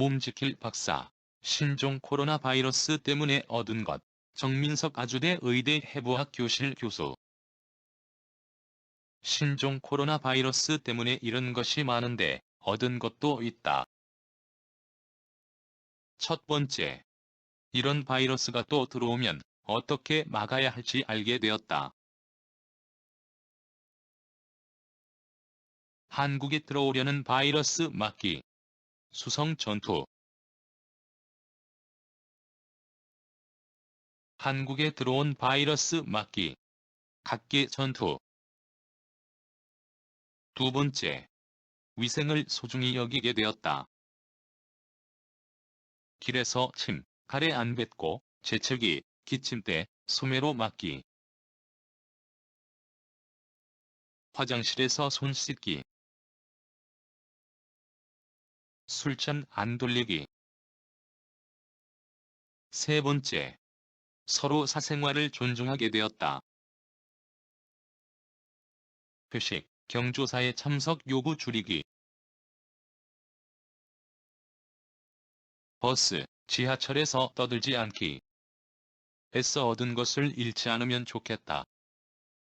몸지킬 박사. 신종 코로나 바이러스 때문에 얻은 것. 정민석 아주대 의대 해부학 교실 교수. 신종 코로나 바이러스 때문에 잃은 것이 많은데 얻은 것도 있다. 첫 번째. 이런 바이러스가 또 들어오면 어떻게 막아야 할지 알게 되었다. 한국에 들어오려는 바이러스 막기. 수성 전투. 한국에 들어온 바이러스 막기. 각계 전투. 두 번째. 위생을 소중히 여기게 되었다. 길에서 침, 가래 안 뱉고, 재채기, 기침대, 소매로 막기. 화장실에서 손 씻기. 술잔 안 돌리기. 세 번째. 서로 사생활을 존중하게 되었다. 회식, 경조사에 참석 요구 줄이기. 버스, 지하철에서 떠들지 않기. 애써 얻은 것을 잃지 않으면 좋겠다.